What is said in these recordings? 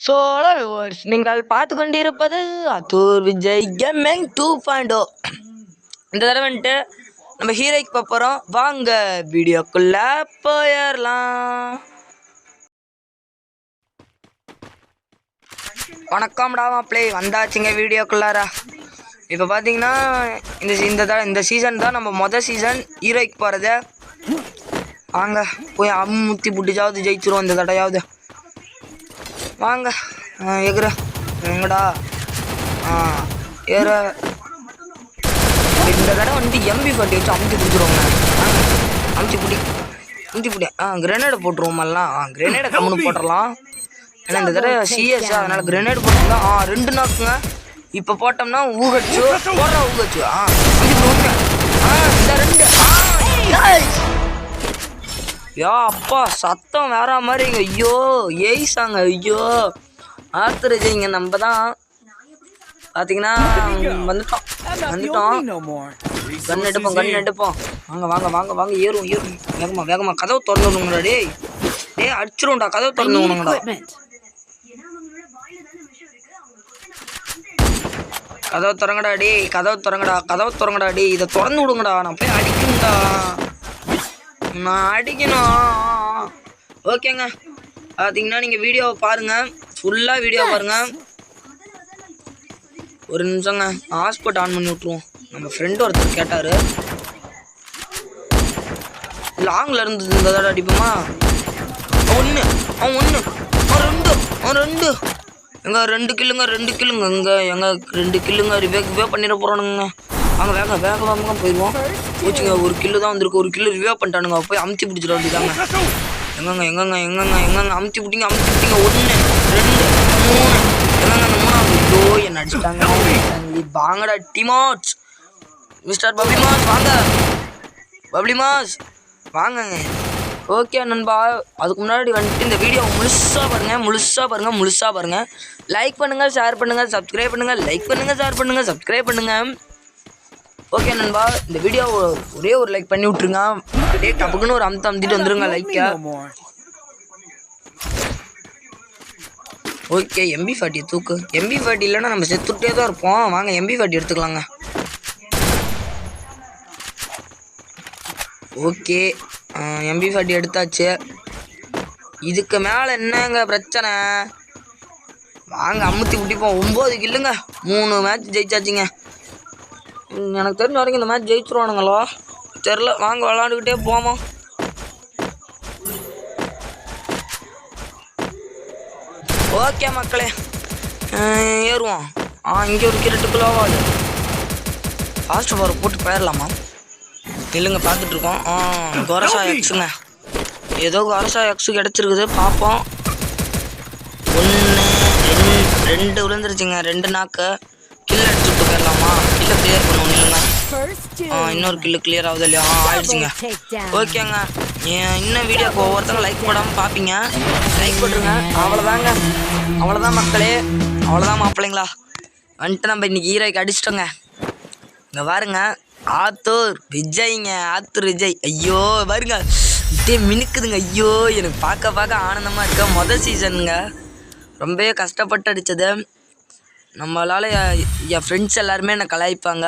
So viewers நீங்கள் பார்த்து கொண்டிருப்பது Attur Vijay gaming two point O இந்த தடவை வந்துட்டு நம்ம ஹீரோய்க்கு போகிறோம் வாங்க வீடியோக்குள்ளே போயிடலாம் வணக்கம்டா மாப்பிளே வந்தாச்சுங்க வீடியோக்குள்ளாரா. இப்போ பார்த்தீங்கன்னா இந்த இந்த தடவை இந்த சீசன் தான் நம்ம மொதல் சீசன் ஹீரோய்க்கு போகிறத வாங்க போய் அம்முத்தி புட்டிச்சாவது ஜெயிச்சிருவோம் இந்த தடையாவது. வாங்க. எகுற எங்கடா? ஆ ஏற. இந்த தடவை வந்து எம்பி பாட்டி வச்சு அமுத்தி பிடிச்சிருவோங்க வாங்க அமுத்தி பிடி அமுத்தி பிடி. ஆ கிரனேடை போட்டுருவோம் எல்லாம். ஆ கிரனேடை கம்முன்னு போட்டுடலாம் ஏன்னா இந்த தடவை சிஎஸ் அதனால கிரனேட் போட்டுருந்தோம் ஆ ரெண்டு நாக்குங்க. இப்போ போட்டோம்னா ஊகச்சு போடுறா ஊகச்சு. ஆ அமுத்தி பிடிங்க ஆ இந்த ரெண்டு. ஆ. யா அப்பா சத்தம் வேற மாதிரிங்க ஐயோ ஏய்சாங்க ஐயோ. ஆத்துருஜிங்க நம்ம தான் பார்த்தீங்கன்னா வந்துட்டோம். வந்துட்டோம். கண் எடுப்போம் கண் எடுப்போம். வாங்க வாங்க வாங்க வாங்க ஏறும் ஏறும் வேகமா வேகமா. கதவு திறந்து விடுங்கடா டேய். டேய் அடிச்சிரும்டா கதவு திறந்து விடுங்கடா கதவு திறங்கடா டேய். கதவு திறங்கடா கதவு திறங்கடா டேய். இதை திறந்து விடுங்கடா. நான் போய் அடிக்கணும்டா நான் அடிக்கணும். ஓகேங்க. பார்த்தீங்கன்னா நீங்கள் வீடியோவை பாருங்கள் ஃபுல்லாக வீடியோ பாருங்கள் ஒரு நிமிஷங்க. ஹாஸ்பிட் ஆன் பண்ணி விட்ருவோம் நம்ம ஃப்ரெண்டு ஒருத்தர் கேட்டார். லாங்கில் இருந்து இந்த தடவை அடிப்போமா? ஒன்று அவன் ஒன்று அவன் ரெண்டு. அவன் ரெண்டு. எங்கே ரெண்டு கில்லுங்க ரெண்டு கில்லுங்க இங்கே எங்கே ரெண்டு கில்லுங்க ரிவே ரிவே பண்ணிட போகிறானுங்க வாங்க வேக வேக வேகமாக போயிடுவோம் போச்சுங்க ஒரு கில்லு தான் வந்திருக்கு. ஒரு கில்லு ரிவ்யூ பண்ணிட்டானுங்க. போய் அமுத்தி பிடிச்சிட வேண்டியதாங்க எங்கங்க எங்கங்க எங்கங்க எங்கங்க? அமுத்தி பிடிங்க அமுத்தி பிடிங்க. ஒன்று ரெண்டு மூணு. எங்கங்க அந்த மூணாவது? ஐயோ என்ன அடிச்சிட்டாங்க? வாங்கடா டிமாட்ஸ் மிஸ்டர் பப்ளி மாஸ் வாங்க. பப்ளி மாஸ் வாங்கங்க. ஓகே நண்பா. அதுக்கு முன்னாடி வந்துட்டு இந்த வீடியோ முழுசாக பாருங்கள் முழுசாக பாருங்கள் முழுசாக பாருங்கள் லைக் பண்ணுங்கள் ஷேர் பண்ணுங்கள் சப்ஸ்கிரைப் பண்ணுங்கள் லைக் பண்ணுங்கள் ஷேர் பண்ணுங்கள் சப்ஸ்கிரைப் பண்ணுங்கள் ஓகே நண்பா இந்த வீடியோ ஒரே ஒரு லைக் பண்ணி விட்ருங்க அப்படியே டப்புக்குன்னு ஒரு அமுத்து அமுத்திட்டு வந்துருங்க லைக்கை. ஓகே எம்பி ஃபார்ட்டி தூக்கு. எம்பி ஃபார்ட்டி இல்லைன்னா நம்ம செத்துட்டே தான் இருப்போம். வாங்க எம்பி ஃபார்ட்டி எடுத்துக்கலாங்க. ஓகே எம்பி ஃபார்ட்டி எடுத்தாச்சு. இதுக்கு மேலே என்னங்க பிரச்சனை? வாங்க அமுத்தி விட்டிப்போம். ஒம்பது கில்லுங்க மூணு மேட்ச் ஜெயிச்சாச்சுங்க. எனக்கு தெரிஞ்ச வரைக்கும் இந்த மேட்ச் ஜெயிச்சிருவானுங்களோ. தெரில வாங்க விளாண்டுக்கிட்டே போவோம். ஓகே மக்களே ஏறுவோம். ஆ இங்கே ஒரு கிரட்டு வாடு ஃபாஸ்ட் ஃபார் போட்டு போயிடலாமா இல்லைங்க பார்த்துட்டு இருக்கோம். ஆ கொரசா எக்ஸுங்க ஏதோ கொரசா எக்ஸு கிடச்சிருக்குது பார்ப்போம். ஒன்று ரெண்டு ரெண்டு விழுந்துருச்சுங்க ரெண்டு நாக்கு. கில் அடிச்சுட்டு போயிடலாமா? கில்லை கிளியர் பண்ணுவோம் நீங்கள் ஆ இன்னொரு கில்லு கிளியர் ஆகுது இல்லையா? ஆ ஆயிடுச்சுங்க. ஓகேங்க. இன்னும் வீடியோக்கு ஒவ்வொருத்தரும் லைக் போடாமல் பார்ப்பீங்க லைக் போட்டுருங்க. அவ்வளோதாங்க அவ்வளோதான் மக்களே. அவ்வளோதான் மாப்பிள்ளைங்களா. வந்துட்டு நம்ம இன்னைக்கு ஹீரோய்க்கு அடிச்சிட்டோங்க. இங்கே பாருங்க. ஆத்தூர் விஜய்ங்க. ஆத்தூர் விஜய். ஐயோ பாருங்க. அப்படியே மினுக்குதுங்க. ஐயோ எனக்கு பார்க்க பார்க்க ஆனந்தமாக இருக்க. மொதல் சீசனுங்க ரொம்பவே கஷ்டப்பட்டு அடித்தது நம்மளால் என் ஃப்ரெண்ட்ஸ் எல்லாருமே என்னை கலாய்ப்பாங்க.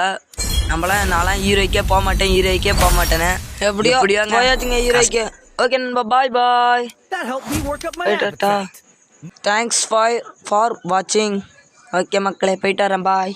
நம்மளாம் நான்லாம் ஹீரோய்க்கே போக மாட்டேன் ஹீரோய்க்கே போக மாட்டேனே எப்படியோ எப்படியோ போயாச்சுங்க ஹீரோய்க்கு ஓகே நண்பா bye bye appetite. Thanks for for வாட்சிங் ஓகே மக்களே போயிட்டு வரேன் பாய்